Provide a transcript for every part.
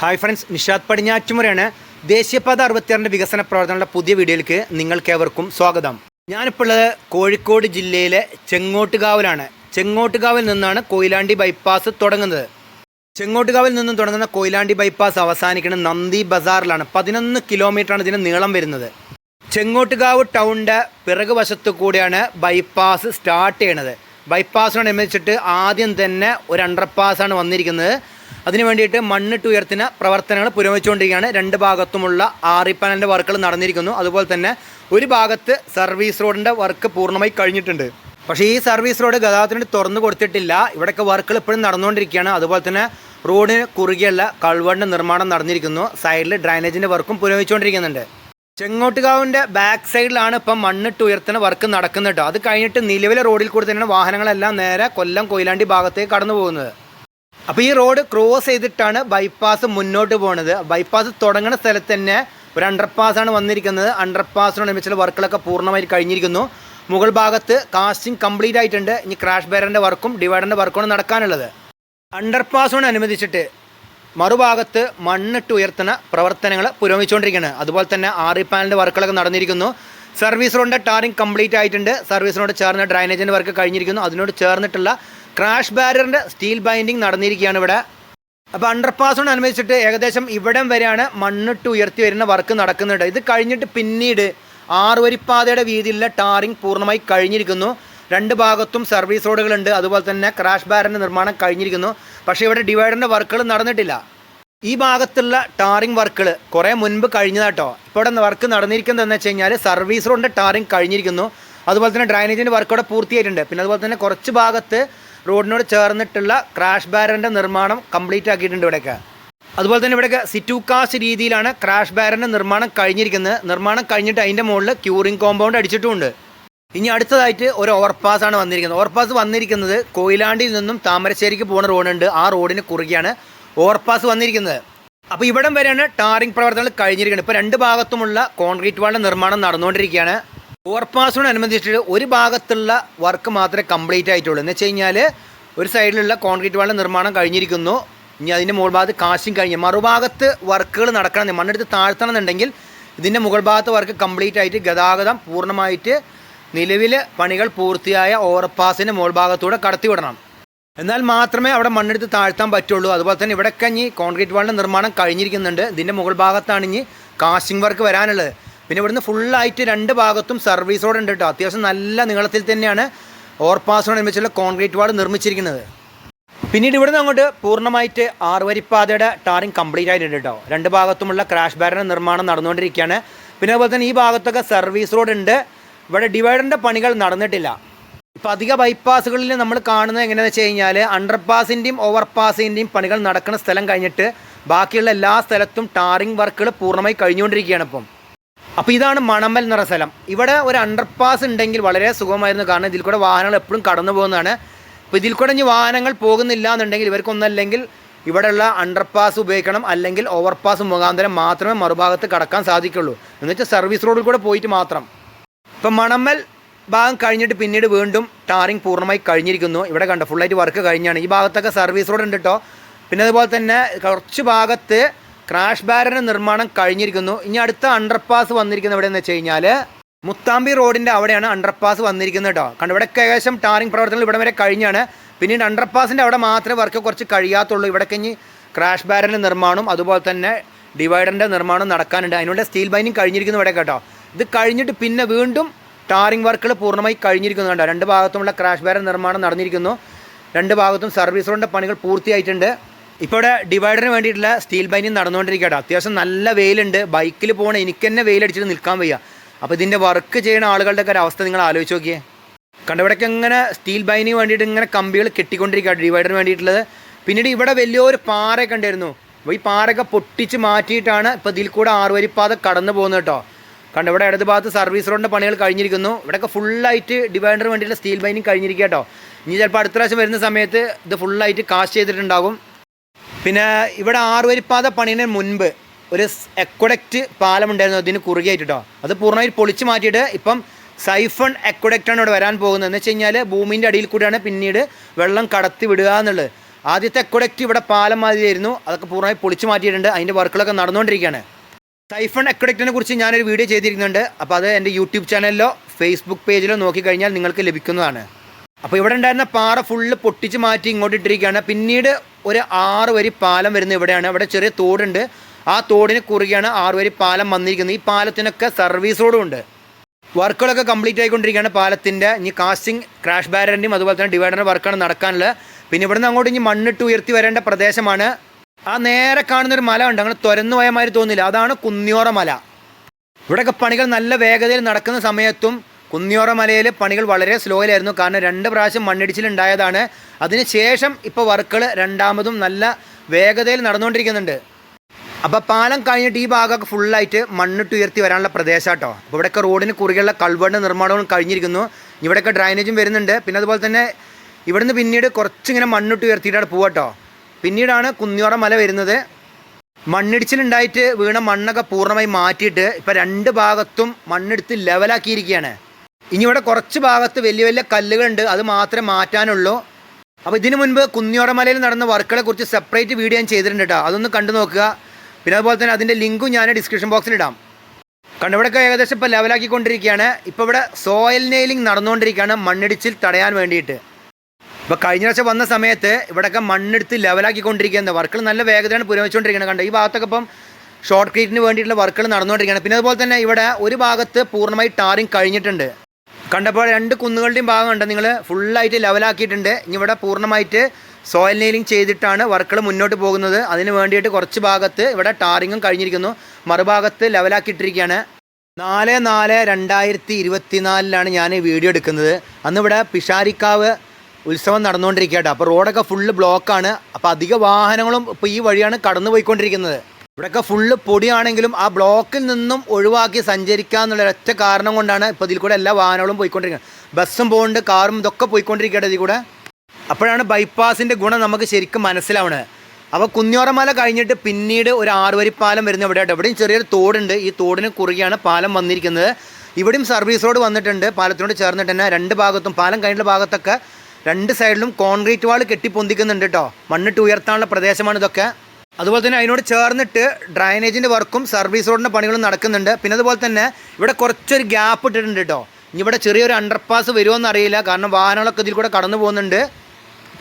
Hi friends Nishad പടിഞ്ഞാറ്റുമുറയാണ്. ദേശീയപാത അറുപത്തിയാറിന്റെ വികസന പ്രവർത്തനങ്ങളുടെ പുതിയ വീഡിയോയിലേക്ക് നിങ്ങൾക്കേവർക്കും സ്വാഗതം. ഞാനിപ്പോൾ ഉള്ളത് കോഴിക്കോട് ജില്ലയിലെ ചെങ്ങോട്ടുകാവിലാണ്. ചെങ്ങോട്ടുകാവിൽ നിന്നാണ് കൊയിലാണ്ടി ബൈപ്പാസ് തുടങ്ങുന്നത്. ചെങ്ങോട്ടുകാവിൽ നിന്നും തുടങ്ങുന്ന കൊയിലാണ്ടി ബൈപ്പാസ് അവസാനിക്കുന്നത് നന്ദി ബസാറിലാണ് പതിനൊന്ന് കിലോമീറ്ററാണ് ഇതിന് നീളം വരുന്നത്. ചെങ്ങോട്ടുകാവ് ടൗണിന്റെ പിറകു വശത്തു കൂടിയാണ് ബൈപ്പാസ് സ്റ്റാർട്ട് ചെയ്യണത്. ബൈപ്പാസിനോടനുബന്ധിച്ചിട്ട് ആദ്യം തന്നെ ഒരു അണ്ടർപാസാണ് വന്നിരിക്കുന്നത്. അതിനു വേണ്ടിയിട്ട് മണ്ണിട്ട് ഉയർത്തുന്ന പ്രവർത്തനങ്ങൾ പുരോഗമിച്ചുകൊണ്ടിരിക്കുകയാണ്. രണ്ട് ഭാഗത്തുമുള്ള ആറിപ്പനലിന്റെ വർക്കുകൾ നടന്നിരിക്കുന്നു. അതുപോലെ തന്നെ ഒരു ഭാഗത്ത് സർവീസ് റോഡിന്റെ വർക്ക് പൂർണമായി കഴിഞ്ഞിട്ടുണ്ട്. പക്ഷേ ഈ സർവീസ് റോഡ് ഗതാഗതത്തിന് തുറന്നു കൊടുത്തിട്ടില്ല. ഇവിടെയൊക്കെ വർക്കുകൾ ഇപ്പോഴും നടന്നുകൊണ്ടിരിക്കുകയാണ്. അതുപോലെ തന്നെ റോഡിന് കുറുകെയുള്ള കൾവറിന്റെ നിർമ്മാണം നടന്നിരിക്കുന്നു. സൈഡിൽ ഡ്രൈനേജിന്റെ വർക്കും പുരോഗമിച്ചുകൊണ്ടിരിക്കുന്നുണ്ട്. ചെങ്ങോട്ടുകാവിന്റെ ബാക്ക് സൈഡിലാണ് ഇപ്പം മണ്ണിട്ട് ഉയർത്തുന്ന വർക്ക് നടക്കുന്നത് അത് കഴിഞ്ഞിട്ട് നിലവിലെ റോഡിൽ കൂടി തന്നെയാണ് വാഹനങ്ങളെല്ലാം നേരെ കൊല്ലം കൊയിലാണ്ടി ഭാഗത്തേക്ക് കടന്നു പോകുന്നത് അപ്പോൾ ഈ റോഡ് ക്രോസ് ചെയ്തിട്ടാണ് ബൈപ്പാസ് മുന്നോട്ട് പോണത്. ബൈപ്പാസ് തുടങ്ങുന്ന സ്ഥലത്ത് തന്നെ ഒരു അണ്ടർപാസാണ് വന്നിരിക്കുന്നത്. അണ്ടർപാസിനോടനുബന്ധിച്ചുള്ള വർക്കുകളൊക്കെ പൂർണമായി കഴിഞ്ഞിരിക്കുന്നു. മുകൾ ഭാഗത്ത് കാസ്റ്റിംഗ് കംപ്ലീറ്റ് ആയിട്ടുണ്ട്. ഇനി ക്രാഷ് ബാരറിന്റെ വർക്കും ഡിവൈഡറിന്റെ വർക്കുമാണ് നടക്കാനുള്ളത്. അണ്ടർപാസിനോടനുബന്ധിച്ചിട്ട് മറുഭാഗത്ത് മണ്ണിട്ട് ഉയർത്തുന്ന പ്രവർത്തനങ്ങൾ പുരോഗമിച്ചുകൊണ്ടിരിക്കുകയാണ്. അതുപോലെ തന്നെ ആറി പാനലിന്റെ വർക്കുകളൊക്കെ നടന്നിരിക്കുന്നു. സർവീസ് റോഡിന്റെ ടാറിംഗ് കംപ്ലീറ്റ് ആയിട്ടുണ്ട്. സർവീസ് റോഡ് ചേർന്ന ഡ്രൈനേജിന്റെ വർക്ക് കഴിഞ്ഞിരിക്കുന്നു. അതിനോട് ചേർന്നിട്ടുള്ള ക്രാഷ് ബാരറിന്റെ സ്റ്റീൽ ബൈൻഡിങ് നടന്നിരിക്കുകയാണ് ഇവിടെ. അപ്പോൾ അണ്ടർപാസോട് അനുബന്ധിച്ചിട്ട് ഏകദേശം ഇവിടം വരെയാണ് മണ്ണിട്ട് ഉയർത്തി വരുന്ന വർക്ക് നടക്കുന്നുണ്ട്. ഇത് കഴിഞ്ഞിട്ട് പിന്നീട് ആറുവരിപ്പാതയുടെ വീതിയിലുള്ള ടാറിംഗ് പൂർണമായി കഴിഞ്ഞിരിക്കുന്നു. രണ്ട് ഭാഗത്തും സർവീസ് റോഡുകളുണ്ട്. അതുപോലെ തന്നെ ക്രാഷ് ബാരറിന്റെ നിർമ്മാണം കഴിഞ്ഞിരിക്കുന്നു. പക്ഷേ ഇവിടെ ഡിവൈഡറിന്റെ വർക്കുകൾ നടന്നിട്ടില്ല. ഈ ഭാഗത്തുള്ള ടാറിംഗ് വർക്കുകൾ കുറേ മുൻപ് കഴിഞ്ഞതാട്ടോ ഇപ്പോൾ ഇവിടെ വർക്ക് നടന്നിരിക്കുന്നത് എന്ന് വെച്ച് കഴിഞ്ഞാൽ സർവീസ് റോഡിന്റെ ടാറിംഗ് കഴിഞ്ഞിരിക്കുന്നു. അതുപോലെ തന്നെ ഡ്രൈനേജിന്റെ വർക്ക് ഇവിടെ പൂർത്തിയായിട്ടുണ്ട്. പിന്നെ അതുപോലെ തന്നെ കുറച്ച് ഭാഗത്ത് റോഡിനോട് ചേർന്നിട്ടുള്ള ക്രാഷ് ബാരന്റെ നിർമ്മാണം കംപ്ലീറ്റ് ആക്കിയിട്ടുണ്ട് ഇവിടെയൊക്കെ. അതുപോലെ തന്നെ ഇവിടെയൊക്കെ സിറ്റൂക്കാസ് രീതിയിലാണ് ക്രാഷ് ബാരന്റെ നിർമ്മാണം കഴിഞ്ഞിരിക്കുന്നത്. നിർമ്മാണം കഴിഞ്ഞിട്ട് അതിന്റെ മുകളിൽ ക്യൂറിംഗ് കോമ്പൗണ്ട് അടിച്ചിട്ടുമുണ്ട്. ഇനി അടുത്തതായിട്ട് ഒരു ഓവർപാസ് ആണ് വന്നിരിക്കുന്നത്. ഓവർപാസ് വന്നിരിക്കുന്നത് കൊയിലാണ്ടിയിൽ നിന്നും താമരശ്ശേരിക്ക് പോകുന്ന റോഡുണ്ട്. ആ റോഡിന് കുറുകെയാണ് ഓവർപാസ് വന്നിരിക്കുന്നത്. അപ്പോൾ ഇവിടം വരെയാണ് ടാറിംഗ് പ്രവർത്തനങ്ങൾ കഴിഞ്ഞിരിക്കുന്നത്. ഇപ്പോൾ രണ്ട് ഭാഗത്തുമുള്ള കോൺക്രീറ്റ് വാളിന്റെ നിർമ്മാണം നടന്നുകൊണ്ടിരിക്കുകയാണ്. ഓവർപാസിനോടനുബന്ധിച്ചിട്ട് ഒരു ഭാഗത്തുള്ള വർക്ക് മാത്രമേ കംപ്ലീറ്റ് ആയിട്ടുള്ളൂ. എന്ന് വെച്ച് കഴിഞ്ഞാൽ ഒരു സൈഡിലുള്ള കോൺക്രീറ്റ് വാളിന്റെ നിർമ്മാണം കഴിഞ്ഞിരിക്കുന്നു. ഇനി അതിന്റെ മുകൾ ഭാഗത്ത് കാശും കഴിഞ്ഞ്. മറുഭാഗത്ത് വർക്കുകൾ നടക്കണം മണ്ണെടുത്ത് താഴ്ത്തണം എന്നുണ്ടെങ്കിൽ ഇതിന്റെ മുകൾ ഭാഗത്ത് വർക്ക് കംപ്ലീറ്റ് ആയിട്ട് ഗതാഗതം പൂർണമായിട്ട് നിലവിൽ പണികൾ പൂർത്തിയായ ഓവർപാസിന്റെ മുകൾ ഭാഗത്തൂടെ കടത്തിവിടണം. എന്നാൽ മാത്രമേ അവിടെ മണ്ണെടുത്ത് താഴ്ത്താൻ പറ്റുള്ളൂ. അതുപോലെ തന്നെ ഇവിടെ ഇനി കോൺക്രീറ്റ് വാളിന്റെ നിർമ്മാണം കഴിഞ്ഞിരിക്കുന്നുണ്ട്. ഇതിന്റെ മുകൾ ഭാഗത്താണ് ഇനി കാസ്റ്റിംഗ് വർക്ക് വരാനുള്ളത്. പിന്നെ ഇവിടുന്ന് ഫുള്ളായിട്ട് രണ്ട് ഭാഗത്തും സർവീസ് റോഡ് ഉണ്ട് കേട്ടോ. അത്യാവശ്യം നല്ല നീളത്തിൽ തന്നെയാണ് ഓവർപാസിനോടനുബന്ധിച്ചുള്ള കോൺക്രീറ്റ് വാൾ നിർമ്മിച്ചിരിക്കുന്നത്. പിന്നീട് ഇവിടുന്ന് അങ്ങോട്ട് പൂർണമായിട്ട് ആറുവരിപ്പാതയുടെ ടാറിങ് കംപ്ലീറ്റ് ആയിട്ടുണ്ട് കേട്ടോ. രണ്ട് ഭാഗത്തുമുള്ള ക്രാഷ് ബാരന്റെ നിർമ്മാണം നടന്നുകൊണ്ടിരിക്കുകയാണ്. പിന്നെ അതുപോലെ തന്നെ ഈ ഭാഗത്തൊക്കെ സർവീസ് റോഡ് ഉണ്ട്. ഇവിടെ ഡിവൈഡറിന്റെ പണികൾ നടന്നിട്ടില്ല. ഇപ്പോൾ അധിക ബൈപ്പാസുകളിൽ നമ്മൾ കാണുന്നത് എങ്ങനെയാണെന്ന് വെച്ച് കഴിഞ്ഞാൽ അണ്ടർപാസിന്റെയും ഓവർപാസിന്റെയും പണികൾ നടക്കുന്ന സ്ഥലം കഴിഞ്ഞിട്ട് ബാക്കിയുള്ള എല്ലാ സ്ഥലത്തും ടാറിങ് വർക്കുകൾ പൂർണമായി കഴിഞ്ഞുകൊണ്ടിരിക്കുകയാണ് ഇപ്പം. അപ്പോൾ ഇതാണ് മണമ്പൽ എന്ന് പറഞ്ഞ സ്ഥലം. ഇവിടെ ഒരു അണ്ടർപാസ് ഉണ്ടെങ്കിൽ വളരെ സുഖമായിരുന്നു. കാരണം ഇതിൽ കൂടെ വാഹനങ്ങൾ എപ്പോഴും കടന്നു പോകുന്നതാണ്. അപ്പോൾ ഇതിൽ കൂടെ ഇനി വാഹനങ്ങൾ പോകുന്നില്ല എന്നുണ്ടെങ്കിൽ ഇവർക്കൊന്നല്ലെങ്കിൽ ഇവിടെയുള്ള അണ്ടർപാസ് ഉപയോഗിക്കണം. അല്ലെങ്കിൽ ഓവർപാസ് മുഖാന്തരം മാത്രമേ മറുഭാഗത്ത് കടക്കാൻ സാധിക്കുള്ളൂ. എന്ന് വെച്ചാൽ സർവീസ് റോഡിൽ കൂടെ പോയിട്ട് മാത്രം. ഇപ്പം മണമ്മൽ ഭാഗം കഴിഞ്ഞിട്ട് പിന്നീട് വീണ്ടും ടാറിങ് പൂർണമായി കഴിഞ്ഞിരിക്കുന്നു. ഇവിടെ കണ്ടോ ഫുള്ളായിട്ട് വർക്ക് കഴിഞ്ഞാണ്. ഈ ഭാഗത്തൊക്കെ സർവീസ് റോഡ് ഉണ്ട് കേട്ടോ പിന്നെ അതുപോലെ തന്നെ കുറച്ച് ഭാഗത്ത് ക്രാഷ് ബാരന്റെ നിർമ്മാണം കഴിഞ്ഞിരിക്കുന്നു. ഇനി അടുത്ത അണ്ടർപാസ് വന്നിരിക്കുന്നത് എവിടെയെന്ന് വെച്ച് കഴിഞ്ഞാൽ മുത്താമ്പി റോഡിന്റെ അവിടെയാണ് അണ്ടർപാസ് വന്നിരിക്കുന്നത് കേട്ടോ കണ്ടോ ഇവിടെ ഏകദേശം ടാറിംഗ് പ്രവർത്തനങ്ങൾ ഇവിടെ വരെ കഴിഞ്ഞാണ്. പിന്നീട് അണ്ടർപാസിന്റെ അവിടെ മാത്രമേ വർക്ക് കുറച്ച് കഴിയാത്തുള്ളൂ. ഇവിടെ കഴിഞ്ഞ് ക്രാഷ് ബാരന്റെ നിർമ്മാണം അതുപോലെ തന്നെ ഡിവൈഡറിന്റെ നിർമ്മാണം നടക്കാനുണ്ട്. അതിനുള്ള സ്റ്റീൽ ബൈനിങ് കഴിഞ്ഞിരിക്കുന്നു ഇവിടെ കേട്ടോ ഇത് കഴിഞ്ഞിട്ട് പിന്നെ വീണ്ടും ടാറിംഗ് വർക്കുകൾ പൂർണമായി കഴിഞ്ഞിരിക്കുന്നു കേട്ടോ രണ്ട് ഭാഗത്തുമുള്ള ക്രാഷ് ബാരൻ നിർമ്മാണം നടന്നിരിക്കുന്നു. രണ്ട് ഭാഗത്തും സർവീസ് റോഡിന്റെ പണികൾ പൂർത്തിയായിട്ടുണ്ട്. ഇപ്പോൾ ഇവിടെ ഡിവൈഡറിന് വേണ്ടിയിട്ടുള്ള സ്റ്റീൽ ബൈനിങ് നടന്നുകൊണ്ടിരിക്കട്ടോ അത്യാവശ്യം നല്ല വെയിലുണ്ട്. ബൈക്കിൽ പോകണ എനിക്ക് തന്നെ വെയിലടിച്ചിട്ട് നിൽക്കാൻ വയ്യ. അപ്പോൾ ഇതിന്റെ വർക്ക് ചെയ്യുന്ന ആളുകളുടെ ഒക്കെ ഒരു അവസ്ഥ നിങ്ങൾ ആലോചിച്ച് നോക്കിയേ. കണ്ട ഇവിടേക്ക് ഇങ്ങനെ സ്റ്റീൽ ബൈനിങ് വേണ്ടിയിട്ട് ഇങ്ങനെ കമ്പികൾ കെട്ടിക്കൊണ്ടിരിക്കുക ഡിവൈഡറിന് വേണ്ടിയിട്ടുള്ളത്. പിന്നീട് ഇവിടെ വലിയൊരു പാറയൊക്കെ ഉണ്ടായിരുന്നു. അപ്പോൾ ഈ പാറയൊക്കെ പൊട്ടിച്ച് മാറ്റിയിട്ടാണ് ഇപ്പോൾ ഇതിൽ കൂടെ ആറുവരിപ്പാത കടന്നു പോകുന്നത് കേട്ടോ. കണ്ട ഇവിടെ ഇടത് ഭാഗത്ത് സർവീസ് റോഡിന്റെ പണികൾ കഴിഞ്ഞിരിക്കുന്നു. ഇവിടെയൊക്കെ ഫുള്ളായിട്ട് ഡിവൈഡർ വേണ്ടിയിട്ടുള്ള സ്റ്റീൽ ബൈനിങ് കഴിഞ്ഞിരിക്കുക കേട്ടോ. ഇനി ചിലപ്പോൾ അടുത്ത പ്രാവശ്യം വരുന്ന സമയത്ത് ഇത് ഫുള്ളായിട്ട് കാശ് ചെയ്തിട്ടുണ്ടാകും. പിന്നെ ഇവിടെ ആറുവരിപ്പാത പണിന് മുൻപ് ഒരു എക്വഡക്റ്റ് പാലം ഉണ്ടായിരുന്നു അതിന് കുറുകയായിട്ട് കേട്ടോ അത് പൂർണമായിട്ട് പൊളിച്ച് മാറ്റിയിട്ട് ഇപ്പം സൈഫൺ എക്വഡക്റ്റാണ് ഇവിടെ വരാൻ പോകുന്നത്. എന്ന് വെച്ച് കഴിഞ്ഞാൽ ഭൂമിന്റെ അടിയിൽ കൂടിയാണ് പിന്നീട് വെള്ളം കടത്തി വിടുക എന്നുള്ളത്. ആദ്യത്തെ എക്വഡക്റ്റ് ഇവിടെ പാലം മാതിരിയായിരുന്നു. അതൊക്കെ പൂർണമായി പൊളിച്ചു മാറ്റിയിട്ടുണ്ട്. അതിന്റെ വർക്കുകളൊക്കെ നടന്നുകൊണ്ടിരിക്കുകയാണ്. സൈഫൺ എക്വഡക്റ്റിനെ കുറിച്ച് ഞാനൊരു വീഡിയോ ചെയ്തിരിക്കുന്നുണ്ട്. അപ്പോൾ അത് എന്റെ യൂട്യൂബ് ചാനലിലോ ഫേസ്ബുക്ക് പേജിലോ നോക്കിക്കഴിഞ്ഞാൽ നിങ്ങൾക്ക് ലഭിക്കുന്നതാണ്. അപ്പോൾ ഇവിടെ ഉണ്ടായിരുന്ന പാറ ഫുള്ള് പൊട്ടിച്ച് മാറ്റി ഇങ്ങോട്ട് ഇട്ടിരിക്കുകയാണ്. പിന്നീട് ഒരു ആറ് വരി പാലം വരുന്നത് ഇവിടെയാണ്. അവിടെ ചെറിയ തോടുണ്ട്. ആ തോടിന് കുറുകെയാണ് ആറ് വരി പാലം വന്നിരിക്കുന്നത്. ഈ പാലത്തിനൊക്കെ സർവീസ് റോഡും ഉണ്ട്. വർക്കുകളൊക്കെ കംപ്ലീറ്റ് ആയിക്കൊണ്ടിരിക്കുകയാണ് പാലത്തിന്റെ. ഇനി കാസ്റ്റിംഗ് ക്രാഷ് ബാരറിന്റെയും അതുപോലെ തന്നെ ഡിവൈഡറിന്റെ വർക്കാണ് നടക്കാനുള്ളത്. പിന്നെ ഇവിടുന്ന് അങ്ങോട്ട് ഇനി മണ്ണിട്ട് ഉയർത്തി വരേണ്ട പ്രദേശമാണ്. ആ നേരെ കാണുന്നൊരു മല ഉണ്ട്. അങ്ങനെ തുരന്നു പോയ മാതിരി തോന്നില്ല. അതാണ് കുന്നിയോറ മല. ഇവിടെയൊക്കെ പണികൾ നല്ല വേഗതയിൽ നടക്കുന്ന സമയത്തും കുന്നിയോറ മലയിൽ പണികൾ വളരെ സ്ലോയിലായിരുന്നു. കാരണം രണ്ട് പ്രാവശ്യം മണ്ണിടിച്ചിലുണ്ടായതാണ് അതിനുശേഷം ഇപ്പോൾ വർക്കുകൾ രണ്ടാമതും നല്ല വേഗതയിൽ നടന്നുകൊണ്ടിരിക്കുന്നുണ്ട്. അപ്പോൾ പാലം കഴിഞ്ഞിട്ട് ഈ ഭാഗമൊക്കെ ഫുള്ളായിട്ട് മണ്ണിട്ട് ഉയർത്തി വരാനുള്ള പ്രദേശം കേട്ടോ അപ്പോൾ ഇവിടെയൊക്കെ റോഡിന് കുറുകെയുള്ള കൾവറിന്റെ നിർമ്മാണവും കഴിഞ്ഞിരിക്കുന്നു. ഇവിടെയൊക്കെ ഡ്രൈനേജും വരുന്നുണ്ട്. പിന്നെ അതുപോലെ തന്നെ ഇവിടുന്ന് പിന്നീട് കുറച്ചിങ്ങനെ മണ്ണിട്ട് ഉയർത്തിയിട്ടാണ് പോവാട്ടോ പിന്നീടാണ് കുന്നിയോറ മല വരുന്നത്. മണ്ണിടിച്ചിലുണ്ടായിട്ട് വീണ മണ്ണൊക്കെ പൂർണമായി മാറ്റിയിട്ട് ഇപ്പം രണ്ട് ഭാഗത്തും മണ്ണെടുത്ത് ലെവലാക്കിയിരിക്കുകയാണ് ഇനി ഇവിടെ കുറച്ച് ഭാഗത്ത് വലിയ വലിയ കല്ലുകളുണ്ട് അത് മാത്രമേ മാറ്റാനുള്ളൂ. അപ്പോൾ ഇതിനു മുൻപ് കുന്നിയോറമലയിൽ നടന്ന വർക്കുകളെ കുറിച്ച് സെപ്പറേറ്റ് വീഡിയോ ഞാൻ ചെയ്തിട്ടുണ്ട് കേട്ടോ അതൊന്ന് കണ്ടു നോക്കുക. പിന്നെ അതുപോലെ തന്നെ അതിന്റെ ലിങ്കും ഞാൻ ഡിസ്ക്രിപ്ഷൻ ബോക്സിൽ ഇടാം. കണ്ടു ഇവിടെയൊക്കെ ഏകദേശം ഇപ്പോൾ ലെവലാക്കിക്കൊണ്ടിരിക്കുകയാണ് ഇപ്പോൾ ഇവിടെ സോയിൽ നെയിലിംഗ് നടന്നുകൊണ്ടിരിക്കുകയാണ് മണ്ണിടിച്ചിൽ തടയാൻ വേണ്ടിയിട്ട്. ഇപ്പോൾ കഴിഞ്ഞ പ്രാവശ്യം വന്ന സമയത്ത് ഇവിടെയൊക്കെ മണ്ണെടുത്ത് ലെവലാക്കിക്കൊണ്ടിരിക്കുന്നത് വർക്കുകൾ നല്ല വേഗതയാണ് പുരോഗമിച്ചുകൊണ്ടിരിക്കുന്നത് കണ്ടോ. ഈ ഭാഗത്തൊക്കെ ഇപ്പം ഷോർട്ട് ക്രീറ്റിന് വേണ്ടിയിട്ടുള്ള വർക്കുകൾ നടന്നുകൊണ്ടിരിക്കുകയാണ്. പിന്നെ അതുപോലെ തന്നെ ഇവിടെ ഒരു ഭാഗത്ത് പൂർണമായി ടാറിങ് കഴിഞ്ഞിട്ടുണ്ട്. കണ്ടപ്പോൾ രണ്ട് കുന്നുകളുടെയും ഭാഗം ഉണ്ട് നിങ്ങൾ ഫുള്ളായിട്ട് ലെവലാക്കിയിട്ടുണ്ട് ഇനി ഇവിടെ പൂർണമായിട്ട് സോയിൽ നെയിലിംഗ് ചെയ്തിട്ടാണ് വർക്കുകൾ മുന്നോട്ട് പോകുന്നത്. അതിന് വേണ്ടിയിട്ട് കുറച്ച് ഭാഗത്ത് ഇവിടെ ടാറിങ്ങും കഴിഞ്ഞിരിക്കുന്നു. മറുഭാഗത്ത് ലെവലാക്കിയിട്ടിരിക്കുകയാണ് നാല് നാല് രണ്ടായിരത്തി ഇരുപത്തിനാലിലാണ് ഞാൻ വീഡിയോ എടുക്കുന്നത്. അന്ന് ഇവിടെ പിഷാരിക്കാവ് ഉത്സവം നടന്നുകൊണ്ടിരിക്കുക അപ്പോൾ റോഡൊക്കെ ഫുള്ള് ബ്ലോക്കാണ് അപ്പോൾ അധിക വാഹനങ്ങളും ഇപ്പോൾ ഈ വഴിയാണ് കടന്നു പോയിക്കൊണ്ടിരിക്കുന്നത് ഇവിടെയൊക്കെ ഫുള്ള് പൊടിയാണെങ്കിലും ആ ബ്ലോക്കിൽ നിന്നും ഒഴിവാക്കി സഞ്ചരിക്കുക എന്നുള്ള ഒറ്റ കാരണം കൊണ്ടാണ് ഇപ്പോൾ ഇതിൽ കൂടെ എല്ലാ വാഹനങ്ങളും പോയിക്കൊണ്ടിരിക്കുന്നത്. ബസ്സും പോകുന്നുണ്ട് കാറും ഇതൊക്കെ പോയിക്കൊണ്ടിരിക്കുകയാണ് ഇതിൽ കൂടെ. അപ്പോഴാണ് ബൈപ്പാസിന്റെ ഗുണം നമുക്ക് ശരിക്കും മനസ്സിലാവണത്. അപ്പോൾ കുഞ്ഞോറമല കഴിഞ്ഞിട്ട് പിന്നീട് ഒരു ആറുവരി പാലം വരുന്ന എവിടെയായിട്ട് ഇവിടെയും ചെറിയൊരു തോടുണ്ട്. ഈ തോടിന് കുറുകെയാണ് പാലം വന്നിരിക്കുന്നത്. ഇവിടെയും സർവീസ് റോഡ് വന്നിട്ടുണ്ട്. പാലത്തിനോട് ചേർന്നിട്ട് തന്നെ രണ്ട് ഭാഗത്തും പാലം കഴിഞ്ഞുള്ള ഭാഗത്തൊക്കെ രണ്ട് സൈഡിലും കോൺക്രീറ്റ് വാൾ കെട്ടിപ്പൊന്തിക്കുന്നുണ്ട് കേട്ടോ മണ്ണിട്ട് ഉയർത്താനുള്ള പ്രദേശമാണ് ഇതൊക്കെ. അതുപോലെ തന്നെ അതിനോട് ചേർന്നിട്ട് ഡ്രൈനേജിന്റെ വർക്കും സർവീസ് റോഡിന്റെ പണികളും നടക്കുന്നുണ്ട്. പിന്നെ അതുപോലെ തന്നെ ഇവിടെ കുറച്ചൊരു ഗ്യാപ്പ് ഇട്ടിട്ടുണ്ട് കേട്ടോ ഇനി ഇവിടെ ചെറിയൊരു അണ്ടർപാസ് വരുമോയെന്ന് അറിയില്ല. കാരണം വാഹനങ്ങളൊക്കെ ഇതിൽ കൂടെ കടന്നു പോകുന്നുണ്ട്.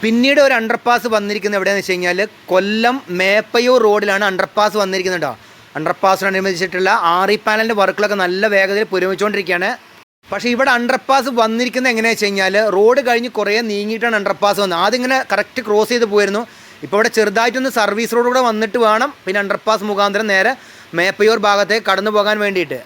പിന്നീട് ഒരു അണ്ടർപാസ് വന്നിരിക്കുന്നത് എവിടെയാണെന്ന് വെച്ച് കഴിഞ്ഞാൽ കൊല്ലം മേപ്പയൂർ റോഡിലാണ് അണ്ടർപാസ് വന്നിരിക്കുന്നത് കേട്ടോ അണ്ടർപാസിനനുബന്ധിച്ചിട്ടുള്ള ആറി പാനലിന്റെ വർക്കുകളൊക്കെ നല്ല വേഗതയിൽ പുരോഗമിച്ചുകൊണ്ടിരിക്കുകയാണ്. പക്ഷേ ഇവിടെ അണ്ടർപാസ് വന്നിരിക്കുന്നത് എങ്ങനെയാണെന്ന് വെച്ച് കഴിഞ്ഞാൽ റോഡ് കഴിഞ്ഞ് കുറേ നീങ്ങിയിട്ടാണ് അണ്ടർപാസ് വന്നത്. ആദ്യം ഇങ്ങനെ കറക്റ്റ് ക്രോസ് ചെയ്ത് പോയിരുന്നു. ഇപ്പോൾ ഇവിടെ ചെറുതായിട്ടൊന്ന് സർവീസ് റോഡ് കൂടെ വന്നിട്ട് വേണം. പിന്നെ അണ്ടർപാസ് മുഖാന്തരം നേരെ മേപ്പയൂർ ഭാഗത്തേക്ക് കടന്നു പോകാൻ വേണ്ടിയിട്ട്.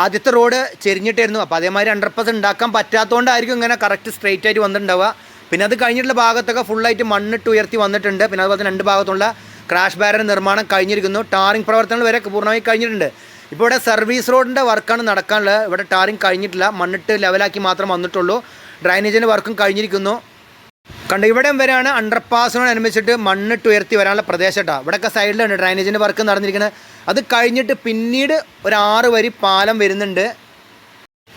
ആദ്യത്തെ റോഡ് ചെരിഞ്ഞിട്ടായിരുന്നു. അപ്പോൾ അതേമാതിരി അണ്ടർപാസ് ഉണ്ടാക്കാൻ പറ്റാത്തതുകൊണ്ടായിരിക്കും ഇങ്ങനെ കറക്റ്റ് സ്ട്രെയിറ്റ് ആയിട്ട് വന്നിട്ടുണ്ടാവുക. പിന്നെ അത് കഴിഞ്ഞിട്ടുള്ള ഭാഗത്തൊക്കെ ഫുള്ളായിട്ട് മണ്ണിട്ട് ഉയർത്തി വന്നിട്ടുണ്ട്. പിന്നെ അതുപോലെ തന്നെ രണ്ട് ഭാഗത്തുള്ള ക്രാഷ് ബാരർ നിർമ്മാണം കഴിഞ്ഞിരിക്കുന്നു. ടാറിംഗ് പ്രവർത്തനങ്ങൾ വരെ പൂർണമായി കഴിഞ്ഞിട്ടുണ്ട്. ഇപ്പോൾ ഇവിടെ സർവീസ് റോഡിന്റെ വർക്കാണ് നടക്കാനുള്ളത്. ഇവിടെ ടാറിംഗ് കഴിഞ്ഞിട്ടില്ല. മണ്ണിട്ട് ലെവലാക്കി മാത്രം വന്നിട്ടുള്ളൂ. ഡ്രൈനേജിന്റെ വർക്കും കഴിഞ്ഞിരിക്കുന്നു. കണ്ട ഇവിടെ വരെയാണ് അണ്ടർപാസിനോടനുബന്ധിച്ചിട്ട് മണ്ണിട്ട് ഉയർത്തി വരാനുള്ള പ്രദേശം കേട്ടോ ഇവിടെയൊക്കെ സൈഡിലാണ് ഡ്രൈനേജിന്റെ വർക്ക് നടന്നിരിക്കുന്നത് അത് കഴിഞ്ഞിട്ട് പിന്നീട് ഒരു ആറ് വരി പാലം വരുന്നുണ്ട്.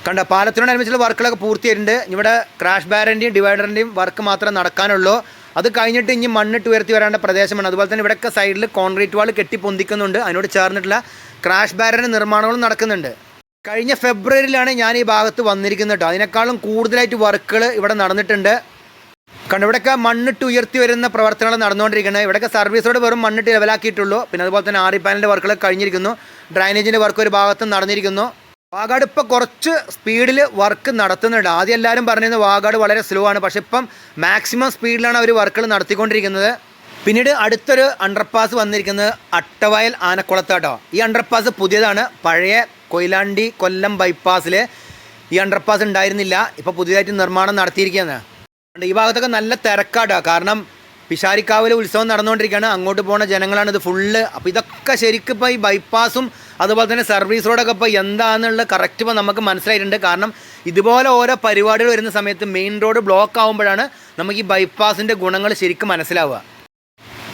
കണ്ട പാലത്തിനോടനുബന്ധിച്ചുള്ള വർക്കുകളൊക്കെ പൂർത്തിയായിട്ടുണ്ട് ഇവിടെ ക്രാഷ് ബാരന്റെയും ഡിവൈഡറിന്റെയും വർക്ക് മാത്രമേ നടക്കാനുള്ളൂ. അത് കഴിഞ്ഞിട്ട് ഇനി മണ്ണിട്ട് ഉയർത്തി വരേണ്ട പ്രദേശമാണ്. അതുപോലെ തന്നെ ഇവിടെയൊക്കെ സൈഡിൽ കോൺക്രീറ്റ് വാൾ കെട്ടി പൊന്തിക്കുന്നുണ്ട്. അതിനോട് ചേർന്നിട്ടുള്ള ക്രാഷ് ബാരന്റെ നിർമ്മാണങ്ങളും നടക്കുന്നുണ്ട്. കഴിഞ്ഞ ഫെബ്രുവരിയിലാണ് ഞാൻ ഈ ഭാഗത്ത് വന്നിരിക്കുന്നത് കേട്ടോ അതിനേക്കാളും കൂടുതലായിട്ട് വർക്കുകൾ ഇവിടെ നടന്നിട്ടുണ്ട്. കണ്ട ഇവിടെയൊക്കെ മണ്ണിട്ട് ഉയർത്തി വരുന്ന പ്രവർത്തനങ്ങൾ നടന്നുകൊണ്ടിരിക്കുന്നത് ഇവിടെയൊക്കെ സർവീസോട് വെറും മണ്ണിട്ട് ലെവലാക്കിയിട്ടുള്ളൂ. പിന്നെ അതുപോലെ തന്നെ ആറി പാനലിന്റെ വർക്കുകൾ കഴിഞ്ഞിരിക്കുന്നു. ഡ്രൈനേജിന്റെ വർക്ക് ഒരു ഭാഗത്തും നടന്നിരിക്കുന്നു. വാഗാട് ഇപ്പോൾ കുറച്ച് സ്പീഡിൽ വർക്ക് നടത്തുന്നുണ്ട്. ആദ്യം എല്ലാവരും പറഞ്ഞിരുന്നത് വാഗാട് വളരെ സ്ലോ ആണ്. പക്ഷേ ഇപ്പം മാക്സിമം സ്പീഡിലാണ് അവർ വർക്കുകൾ നടത്തിക്കൊണ്ടിരിക്കുന്നത്. പിന്നീട് അടുത്തൊരു അണ്ടർപാസ് വന്നിരിക്കുന്നത് അട്ടവയൽ ആനക്കുളത്താട്ടോ ഈ അണ്ടർപാസ് പുതിയതാണ്. പഴയ കൊയിലാണ്ടി കൊല്ലം ബൈപ്പാസിൽ ഈ അണ്ടർപാസ് ഉണ്ടായിരുന്നില്ല. ഇപ്പോൾ പുതിയതായിട്ട് നിർമ്മാണം നടത്തിയിരിക്കുകയാണ്. ഈ ഭാഗത്തൊക്കെ നല്ല തിരക്കാട്ടോ കാരണം പിഷാരിക്കാവിലെ ഉത്സവം നടന്നുകൊണ്ടിരിക്കുകയാണ്. അങ്ങോട്ട് പോകുന്ന ജനങ്ങളാണ് ഇത് ഫുള്ള് അപ്പോൾ ഇതൊക്കെ ശരിക്കും ഇപ്പോൾ ഈ ബൈപ്പാസും അതുപോലെ തന്നെ സർവീസ് റോഡൊക്കെ ഇപ്പോൾ എന്താണെന്നുള്ളത് കറക്റ്റ് ഇപ്പോൾ നമുക്ക് മനസ്സിലായിട്ടുണ്ട്. കാരണം ഇതുപോലെ ഓരോ പരിപാടികൾ വരുന്ന സമയത്ത് മെയിൻ റോഡ് ബ്ലോക്ക് ആകുമ്പോഴാണ് നമുക്ക് ഈ ബൈപ്പാസിന്റെ ഗുണങ്ങൾ ശരിക്കും മനസ്സിലാവുക.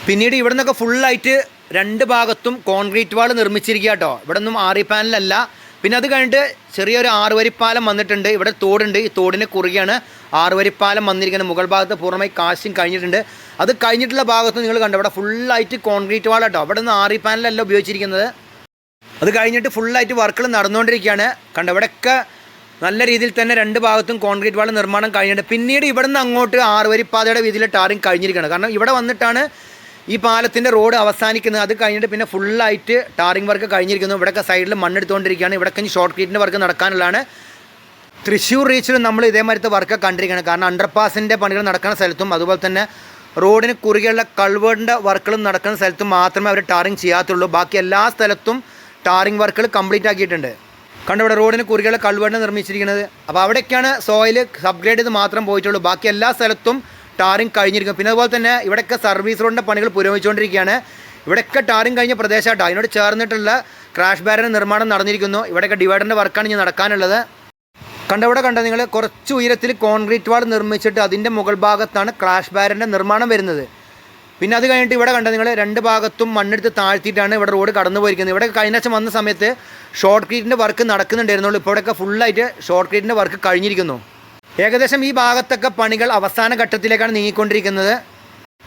പിന്നീട് ഇവിടെ നിന്നൊക്കെ ഫുള്ളായിട്ട് രണ്ട് ഭാഗത്തും കോൺക്രീറ്റ് വാൾ നിർമ്മിച്ചിരിക്കുക കേട്ടോ ഇവിടെ ഒന്നും ആറി പാനലല്ല പിന്നെ അത് കഴിഞ്ഞിട്ട് ചെറിയൊരു ആറുവരിപ്പാലം വന്നിട്ടുണ്ട്. ഇവിടെ തോടുണ്ട്. ഈ തോടിന് കുറുകെയാണ് ആറുവരിപ്പാലം വന്നിരിക്കുന്നത്. മുകൾ ഭാഗത്ത് പൂർണമായി കാശും കഴിഞ്ഞിട്ടുണ്ട്. അത് കഴിഞ്ഞിട്ടുള്ള ഭാഗത്ത് നിങ്ങൾ കണ്ടു ഇവിടെ ഫുള്ളായിട്ട് കോൺക്രീറ്റ് വാൾ കേട്ടോ. അവിടെ നിന്ന് ആറി പാനലല്ല ഉപയോഗിച്ചിരിക്കുന്നത്. അത് കഴിഞ്ഞിട്ട് ഫുള്ളായിട്ട് വർക്കുകൾ നടന്നുകൊണ്ടിരിക്കുകയാണ്. കണ്ട ഇവിടെയൊക്കെ നല്ല രീതിയിൽ തന്നെ രണ്ട് ഭാഗത്തും കോൺക്രീറ്റ് വാൾ നിർമ്മാണം കഴിഞ്ഞിട്ടുണ്ട്. പിന്നീട് ഇവിടെ നിന്ന് അങ്ങോട്ട് ആറുവരിപ്പാതയുടെ വീതിയിൽ ടാറിങ് കഴിഞ്ഞിരിക്കുകയാണ്. കാരണം ഇവിടെ വന്നിട്ടാണ് ഈ പാലത്തിന്റെ റോഡ് അവസാനിക്കുന്നത് അത് കഴിഞ്ഞിട്ട് പിന്നെ ഫുള്ളായിട്ട് ടാറിംഗ് വർക്ക് കഴിഞ്ഞിരിക്കുന്നു. ഇവിടെയൊക്കെ സൈഡിൽ മണ്ണെടുത്തുകൊണ്ടിരിക്കുകയാണ് ഇവിടെയൊക്കെ ഇനി ഷോർട്ട് ക്രീറ്റിന്റെ വർക്ക് നടക്കാനുള്ളതാണ്. തൃശ്ശൂർ റീച്ചിൽ നമ്മൾ ഇതേമാതിരത്തെ വർക്ക് കണ്ടിരിക്കുകയാണ്. കാരണം അണ്ടർപാസിന്റെ പണികൾ നടക്കുന്ന സ്ഥലത്തും അതുപോലെ തന്നെ റോഡിന് കുറുകെയുള്ള കൾവേർഡിന്റെ വർക്കുകളും നടക്കുന്ന സ്ഥലത്തും മാത്രമേ അവർ ടാറിങ് ചെയ്യാത്തുള്ളൂ. ബാക്കി എല്ലാ സ്ഥലത്തും ടാറിങ് വർക്കുകൾ കംപ്ലീറ്റ് ആക്കിയിട്ടുണ്ട്. കണ്ടോ ഇവിടെ റോഡിന് കുറുകെയുള്ള കൾവേടിനെ നിർമ്മിച്ചിരിക്കുന്നത്. അപ്പോൾ അവിടേക്കാണ് സോയിൽ സബ്ഗ്രേഡ് ചെയ്ത് മാത്രം പോയിട്ടുള്ളൂ. ബാക്കി എല്ലാ സ്ഥലത്തും ടാറിങ് കഴിഞ്ഞിരിക്കും പിന്നെ അതുപോലെ തന്നെ ഇവിടെയൊക്കെ സർവീസ് റോഡിന്റെ പണികൾ പുരോഗമിച്ചുകൊണ്ടിരിക്കുകയാണ്. ഇവിടെയൊക്കെ ടാറിങ് കഴിഞ്ഞ പ്രദേശമായിട്ടോ അതിനോട് ചേർന്നിട്ടുള്ള ക്രാഷ് ബാരിന് നിർമ്മാണം നടന്നിരിക്കുന്നു. ഇവിടെയൊക്കെ ഡിവൈഡറിന്റെ വർക്കാണ് ഇനി നടക്കാനുള്ളത്. കണ്ടവിടെ കണ്ട നിങ്ങൾ കുറച്ച് ഉയരത്തിൽ കോൺക്രീറ്റ് വാൾ നിർമ്മിച്ചിട്ട് അതിന്റെ മുകൾ ഭാഗത്താണ് ക്രാഷ് ബാരന്റെ നിർമ്മാണം വരുന്നത്. പിന്നെ അത് കഴിഞ്ഞിട്ട് ഇവിടെ കണ്ട നിങ്ങൾ രണ്ട് ഭാഗത്തും മണ്ണെടുത്ത് താഴ്ത്തിയിട്ടാണ് ഇവിടെ റോഡ് കടന്നു പോയിരിക്കുന്നത് ഇവിടെ കഴിഞ്ഞ വർഷം വന്ന സമയത്ത് ഷോർട്ട് ക്രീറ്റിന്റെ വർക്ക് നടക്കുന്നുണ്ടായിരുന്നുള്ളൂ. ഇപ്പോൾ ഫുള്ളായിട്ട് ഷോർട്ട് ക്രീറ്റിന്റെ വർക്ക് കഴിഞ്ഞിരിക്കുന്നു. ഏകദേശം ഈ ഭാഗത്തൊക്കെ പണികൾ അവസാന ഘട്ടത്തിലേക്കാണ് നീങ്ങിക്കൊണ്ടിരിക്കുന്നത്.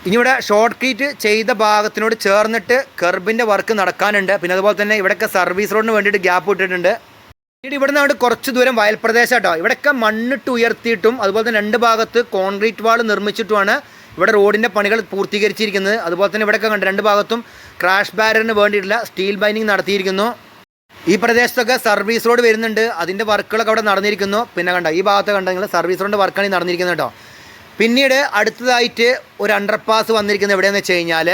ഇനി ഇവിടെ ഷോർട്ട് ക്രീറ്റ് ചെയ്ത ഭാഗത്തിനോട് ചേർന്നിട്ട് കെർബിന്റെ വർക്ക് നടക്കാനുണ്ട്. പിന്നെ അതുപോലെ തന്നെ ഇവിടെയൊക്കെ സർവീസ് റോഡിന് വേണ്ടിയിട്ട് ഗ്യാപ്പ് ഇട്ടിട്ടുണ്ട്. പിന്നീട് ഇവിടെ നിന്ന് കുറച്ച് ദൂരം വയൽ പ്രദേശം കേട്ടോ ഇവിടെയൊക്കെ മണ്ണിട്ട് ഉയർത്തിയിട്ടും അതുപോലെ തന്നെ രണ്ട് ഭാഗത്ത് കോൺക്രീറ്റ് വാൾ നിർമ്മിച്ചിട്ടുമാണ് ഇവിടെ റോഡിന്റെ പണികൾ പൂർത്തീകരിച്ചിരിക്കുന്നത്. അതുപോലെ തന്നെ ഇവിടെയൊക്കെ കണ്ട് രണ്ട് ഭാഗത്തും ക്രാഷ് ബാരറിന് വേണ്ടിയിട്ടുള്ള സ്റ്റീൽ ബൈനിങ് നടത്തിയിരിക്കുന്നു. ഈ പ്രദേശത്തൊക്കെ സർവീസ് റോഡ് വരുന്നുണ്ട്. അതിന്റെ വർക്കുകളൊക്കെ അവിടെ നടന്നിരിക്കുന്നു. പിന്നെ കണ്ടോ ഈ ഭാഗത്ത് കണ്ടെങ്കിൽ സർവീസ് റോഡിന്റെ വർക്കാണ് നടന്നിരിക്കുന്നത് കേട്ടോ. പിന്നീട് അടുത്തതായിട്ട് ഒരു അണ്ടർപാസ് വന്നിരിക്കുന്നത് എവിടെയെന്ന് വെച്ച് കഴിഞ്ഞാൽ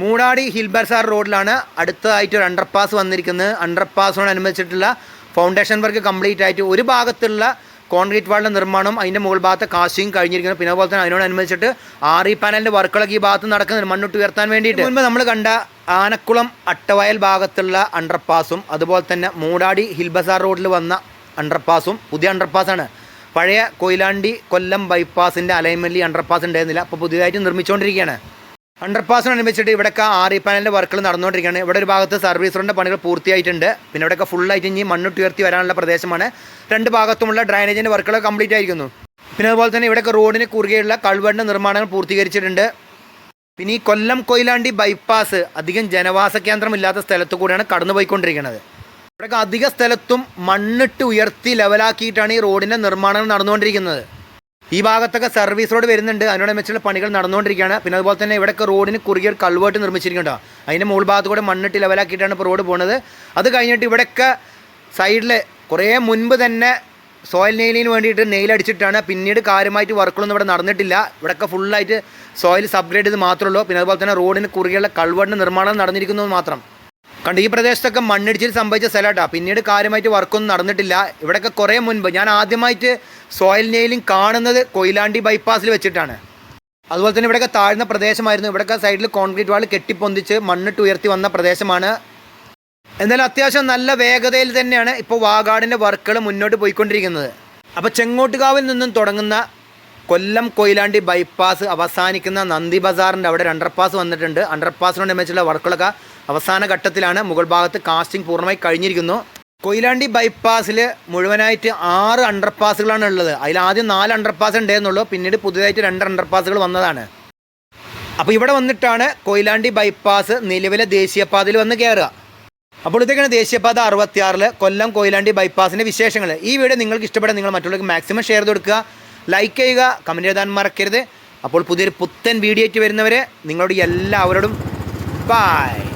മൂടാടി ഹിൽ ബസാർ റോഡിലാണ് അടുത്തതായിട്ട് ഒരു അണ്ടർപാസ് വന്നിരിക്കുന്നത്. അണ്ടർപാസിനോടനുബന്ധിച്ചിട്ടുള്ള ഫൗണ്ടേഷൻ വർക്ക് കംപ്ലീറ്റ് ആയിട്ട് ഒരു ഭാഗത്തുള്ള കോൺക്രീറ്റ് വാളിന്റെ നിർമ്മാണം അതിന്റെ മുകൾ ഭാഗത്ത് കാശിയും കഴിഞ്ഞിരിക്കുന്നു. പിന്നെ അതുപോലെ തന്നെ അതിനോടനുബന്ധിച്ചിട്ട് ആറി പാനലിന്റെ വർക്കുകളൊക്കെ ഈ ഭാഗത്ത് നടക്കുന്നുണ്ട്. മണ്ണിട്ട് ഉയർത്താൻ വേണ്ടിയിട്ട്. മുൻപ് നമ്മൾ കണ്ട ആനക്കുളം അട്ടവയൽ ഭാഗത്തുള്ള അണ്ടർപാസും അതുപോലെ തന്നെ മൂടാടി ഹിൽബസാർ റോഡിൽ വന്ന അണ്ടർപാസും പുതിയ അണ്ടർപാസാണ് പഴയ കൊയിലാണ്ടി കൊല്ലം ബൈപ്പാസിന്റെ അലൈൻമെന്റിൽ അണ്ടർപാസ് ഉണ്ടായിരുന്നില്ല. അപ്പോൾ പുതിയതായിട്ട് നിർമ്മിച്ചുകൊണ്ടിരിക്കുകയാണ്. അണ്ടർപാസിനനുബന്ധിച്ചിട്ട് ഇവിടെയൊക്കെ ആറി പാനലിന്റെ വർക്കുകൾ നടന്നുകൊണ്ടിരിക്കുകയാണ്. ഇവിടെ ഒരു ഭാഗത്ത് സർവീസ് റോഡിന്റെ പണികൾ പൂർത്തിയായിട്ടുണ്ട്. പിന്നെ ഇവിടെയൊക്കെ ഫുള്ളായിട്ട് ഇനി മണ്ണിട്ട് ഉയർത്തി വരാനുള്ള പ്രദേശമാണ്. രണ്ട് ഭാഗത്തുമുള്ള ഡ്രൈനേജിന്റെ വർക്കുകൾ കംപ്ലീറ്റ് ആയിരിക്കുന്നു. പിന്നെ അതുപോലെ തന്നെ ഇവിടെയൊക്കെ റോഡിന് കുറുകെയുള്ള കൾവറിന്റെ നിർമ്മാണങ്ങൾ പൂർത്തീകരിച്ചിട്ടുണ്ട്. പിന്നെ ഈ കൊല്ലം കൊയിലാണ്ടി ബൈപ്പാസ് അധികം ജനവാസ കേന്ദ്രമില്ലാത്ത സ്ഥലത്തു കൂടെയാണ് കടന്നുപോയിക്കൊണ്ടിരിക്കുന്നത്. ഇവിടെയൊക്കെ അധിക സ്ഥലത്തും മണ്ണിട്ട് ഉയർത്തി ലെവലാക്കിയിട്ടാണ് ഈ റോഡിന്റെ നിർമ്മാണങ്ങൾ നടന്നുകൊണ്ടിരിക്കുന്നത്. ഈ ഭാഗത്തൊക്കെ സർവീസ് റോഡ് വരുന്നുണ്ട്. അതിനോടനുബന്ധിച്ചുള്ള പണികൾ നടന്നുകൊണ്ടിരിക്കുകയാണ്. പിന്നെ അതുപോലെ തന്നെ ഇവിടെയൊക്കെ റോഡിന് കുറുകിയ കൾവേർട്ട് നിർമ്മിച്ചിരിക്കുന്നുണ്ടോ അതിന്റെ മുകൾ ഭാഗത്ത് കൂടെ മണ്ണിട്ട് ലെവലാക്കിയിട്ടാണ് ഇപ്പോൾ റോഡ് പോകുന്നത്. അത് കഴിഞ്ഞിട്ട് ഇവിടെയൊക്കെ സൈഡിൽ കുറേ മുൻപ് തന്നെ സോയിൽ നെയിലിന് വേണ്ടിയിട്ട് നെയിൽ അടിച്ചിട്ടാണ് പിന്നീട് കാര്യമായിട്ട് വർക്കുകളൊന്നും ഇവിടെ നടന്നിട്ടില്ല. ഇവിടെയൊക്കെ ഫുള്ളായിട്ട് സോയിൽ സബ്ഗ്രേഡ് ചെയ്ത് മാത്രമേ ഉള്ളൂ പിന്നെ അതുപോലെ തന്നെ റോഡിന് കുറുകെയുള്ള കൾവേർട്ടിന്റെ നിർമ്മാണം നടന്നിരിക്കുന്നത് മാത്രം. കണ്ട് ഈ പ്രദേശത്തൊക്കെ മണ്ണിടിച്ചിൽ സംഭവിച്ച സ്ഥലമാട്ടാ. പിന്നീട് കാര്യമായിട്ട് വർക്കൊന്നും നടന്നിട്ടില്ല. ഇവിടെയൊക്കെ കുറേ മുൻപ് ഞാൻ ആദ്യമായിട്ട് സോയിൽ നെയിലിംഗ് കാണുന്നത് കൊയിലാണ്ടി ബൈപ്പാസിൽ വെച്ചിട്ടാണ്. അതുപോലെ തന്നെ ഇവിടെയൊക്കെ താഴ്ന്ന പ്രദേശമായിരുന്നു. ഇവിടെയൊക്കെ സൈഡിൽ കോൺക്രീറ്റ് വാൾ കെട്ടിപ്പൊന്തിച്ച് മണ്ണിട്ട് ഉയർത്തി വന്ന പ്രദേശമാണ്. എന്നാൽ അത്യാവശ്യം നല്ല വേഗതയിൽ തന്നെയാണ് ഇപ്പോൾ വാഗാടിന്റെ വർക്കുകൾ മുന്നോട്ട് പോയിക്കൊണ്ടിരിക്കുന്നത്. അപ്പോൾ ചെങ്ങോട്ടുകാവിൽ നിന്നും തുടങ്ങുന്ന കൊല്ലം കൊയിലാണ്ടി ബൈപ്പാസ് അവസാനിക്കുന്ന നന്ദി ബസാറിന്റെ അവിടെ ഒരു അണ്ടർപാസ് വന്നിട്ടുണ്ട്. അണ്ടർപാസിനോടനുബന്ധിച്ചുള്ള വർക്കുകളൊക്കെ അവസാന ഘട്ടത്തിലാണ്. മുകൾ ഭാഗത്ത് കാസ്റ്റിംഗ് പൂർണമായി കഴിഞ്ഞിരിക്കുന്നു. കൊയിലാണ്ടി ബൈപ്പാസിൽ മുഴുവനായിട്ട് ആറ് അണ്ടർപാസുകളാണ് ഉള്ളത്. അതിൽ ആദ്യം നാല് അണ്ടർപാസ് ഉണ്ടായിരുന്നുള്ളൂ പിന്നീട് പുതിയതായിട്ട് രണ്ട് അണ്ടർപാസുകൾ വന്നതാണ്. അപ്പോൾ ഇവിടെ വന്നിട്ടാണ് കൊയിലാണ്ടി ബൈപ്പാസ് നിലവിലെ ദേശീയപാതയിൽ വന്ന് കയറുക. അപ്പോൾ ഇതൊക്കെയാണ് ദേശീയപാത അറുപത്തിയാറിൽ കൊല്ലം കൊയിലാണ്ടി ബൈപ്പാസിന്റെ വിശേഷങ്ങൾ ഈ വീഡിയോ നിങ്ങൾക്ക് ഇഷ്ടപ്പെടാൻ നിങ്ങൾ മറ്റുള്ളവർക്ക് മാക്സിമം ഷെയർ കൊടുക്കുക ലൈക്ക് ചെയ്യുക കമന്റ് എഴുതാൻ മറക്കരുത്. അപ്പോൾ പുതിയൊരു പുത്തൻ വീഡിയോ ആയിട്ട് വരുന്നവരെ നിങ്ങളോട് എല്ലാവരോടും ബായ്